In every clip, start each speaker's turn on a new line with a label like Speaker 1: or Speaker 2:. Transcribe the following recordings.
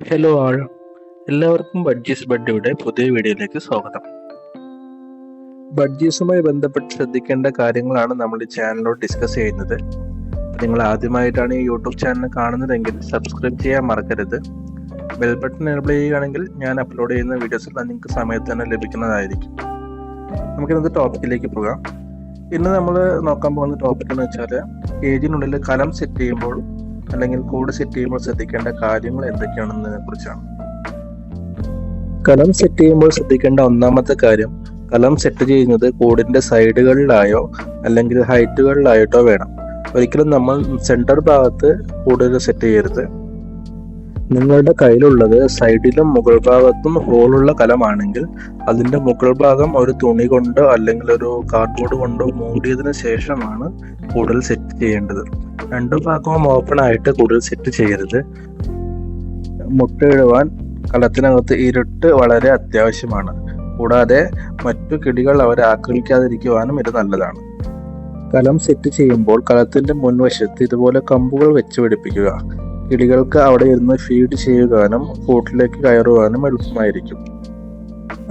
Speaker 1: Hello ആൾ എല്ലാവർക്കും budgies ബഡ്ഡിയുടെ പുതിയ വീഡിയോയിലേക്ക് സ്വാഗതം. ബഡ്ജീസുമായി ബന്ധപ്പെട്ട് ശ്രദ്ധിക്കേണ്ട കാര്യങ്ങളാണ് നമ്മൾ ഈ ചാനലിലോട് ഡിസ്കസ് ചെയ്യുന്നത്. നിങ്ങൾ ആദ്യമായിട്ടാണ് ഈ യൂട്യൂബ് ചാനൽ കാണുന്നതെങ്കിൽ സബ്സ്ക്രൈബ് ചെയ്യാൻ മറക്കരുത്. ബെൽ ബട്ടൺ എനേബിൾ ചെയ്യുകയാണെങ്കിൽ ഞാൻ അപ്ലോഡ് ചെയ്യുന്ന വീഡിയോസ് നിങ്ങൾക്ക് സമയത്ത് തന്നെ ലഭിക്കുന്നതായിരിക്കും. നമുക്കിന്നത്തെ ടോപ്പിക്കിലേക്ക് പോകാം. ഇന്ന് നമ്മൾ നോക്കാൻ പോകുന്ന ടോപ്പിക് എന്ന് വെച്ചാൽ ഏജിനുള്ളിൽ കലം സെറ്റ് ചെയ്യുമ്പോൾ അല്ലെങ്കിൽ കോഡ് സെറ്റ് ചെയ്യുമ്പോൾ ശ്രദ്ധിക്കേണ്ട കാര്യങ്ങൾ എന്തൊക്കെയാണെന്നതിനെ കുറിച്ചാണ്. കലം സെറ്റ് ചെയ്യുമ്പോൾ ശ്രദ്ധിക്കേണ്ട ഒന്നാമത്തെ കാര്യം കലം സെറ്റ് ചെയ്യുന്നത് കോഡിന്റെ സൈഡുകളിലായോ അല്ലെങ്കിൽ ഹൈറ്റുകളിലായിട്ടോ വേണം. ഒരിക്കലും നമ്മൾ സെന്റർ ഭാഗത്ത് കൂടുതൽ സെറ്റ് ചെയ്യരുത്. നിങ്ങളുടെ കയ്യിലുള്ളത് സൈഡിലും മുകൾ ഭാഗത്തും ഹോളുള്ള കലമാണെങ്കിൽ അതിന്റെ മുകൾ ഭാഗം ഒരു തുണി കൊണ്ടോ അല്ലെങ്കിൽ ഒരു കാർഡ്ബോർഡ് കൊണ്ടോ മൂടിയതിനു ശേഷമാണ് കൂടുതൽ സെറ്റ് ചെയ്യേണ്ടത്. രണ്ടു ഭാഗവും ഓപ്പൺ ആയിട്ട് കൂടുതൽ സെറ്റ് ചെയ്യരുത്. മുട്ടയിടുവാൻ കളത്തിനകത്ത് ഇരുട്ട് വളരെ അത്യാവശ്യമാണ്. കൂടാതെ മറ്റു കിടികൾ അവരെ ആക്രമിക്കാതിരിക്കുവാനും ഇത് നല്ലതാണ്. കലം സെറ്റ് ചെയ്യുമ്പോൾ കലത്തിന്റെ മുൻവശത്ത് ഇതുപോലെ കമ്പുകൾ വെച്ച് പിടിപ്പിക്കുക. കിളികൾക്ക് അവിടെ ഇരുന്ന് ഫീഡ് ചെയ്യുവാനും കൂട്ടിലേക്ക് കയറുവാനും എളുപ്പമായിരിക്കും.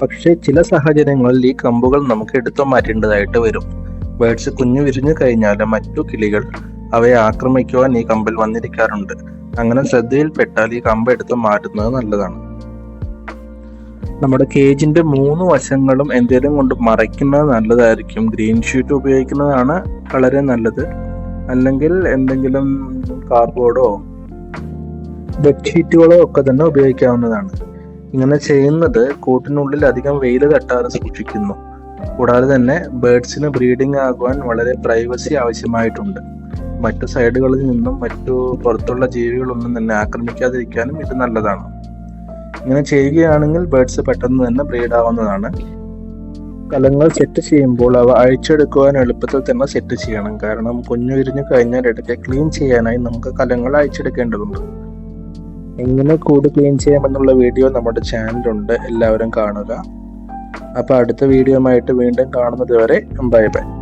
Speaker 1: പക്ഷേ ചില സാഹചര്യങ്ങളിൽ ഈ കമ്പുകൾ നമുക്ക് എടുത്തു മാറ്റേണ്ടതായിട്ട് വരും. ബേഡ്സ് കുഞ്ഞു വിരിഞ്ഞു കഴിഞ്ഞാൽ മറ്റു കിളികൾ അവയെ ആക്രമിക്കുവാൻ ഈ കമ്പിൽ വന്നിരിക്കാറുണ്ട്. അങ്ങനെ ശ്രദ്ധയിൽപ്പെട്ടാൽ ഈ കമ്പ് എടുത്ത് മാറ്റുന്നത് നല്ലതാണ്. നമ്മുടെ കേജിന്റെ മൂന്ന് വശങ്ങളും എന്തെങ്കിലും കൊണ്ട് മറയ്ക്കുന്നത് നല്ലതായിരിക്കും. ഗ്രീൻ ഷീറ്റ് ഉപയോഗിക്കുന്നതാണ് വളരെ നല്ലത്. അല്ലെങ്കിൽ എന്തെങ്കിലും കാർഡ്ബോർഡോ ബെഡ്ഷീറ്റുകളോ ഒക്കെ തന്നെ ഉപയോഗിക്കാവുന്നതാണ്. ഇങ്ങനെ ചെയ്യുന്നത് കൂട്ടിനുള്ളിൽ അധികം വെയിൽ തട്ടാതെ സൂക്ഷിക്കുന്നു. കൂടാതെ തന്നെ ബേഡ്സിന് ബ്രീഡിംഗ് ആകുവാൻ വളരെ പ്രൈവസി ആവശ്യമായിട്ടുണ്ട്. മറ്റു സൈഡുകളിൽ നിന്നും മറ്റു പുറത്തുള്ള ജീവികളൊന്നും തന്നെ ആക്രമിക്കാതിരിക്കാനും ഇത് നല്ലതാണ്. ഇങ്ങനെ ചെയ്യുകയാണെങ്കിൽ ബേഡ്സ് പെട്ടെന്ന് തന്നെ ബ്രീഡ് ആവുന്നതാണ്. കലങ്ങൾ സെറ്റ് ചെയ്യുമ്പോൾ അവ അഴിച്ചെടുക്കുവാൻ എളുപ്പത്തിൽ തന്നെ സെറ്റ് ചെയ്യണം. കാരണം കുഞ്ഞു വിരിഞ്ഞു കഴിഞ്ഞാൽ ഇടയ്ക്ക് ക്ലീൻ ചെയ്യാനായി നമുക്ക് കലങ്ങൾ അഴിച്ചെടുക്കേണ്ടതുണ്ട്. എങ്ങനെ കൂട് ക്ലീൻ ചെയ്യാമെന്നുള്ള വീഡിയോ നമ്മുടെ ചാനലുണ്ട് എല്ലാവരും കാണുക. അപ്പോൾ അടുത്ത വീഡിയോ വീണ്ടും കാണുന്നത് വരെ ബൈ ബൈ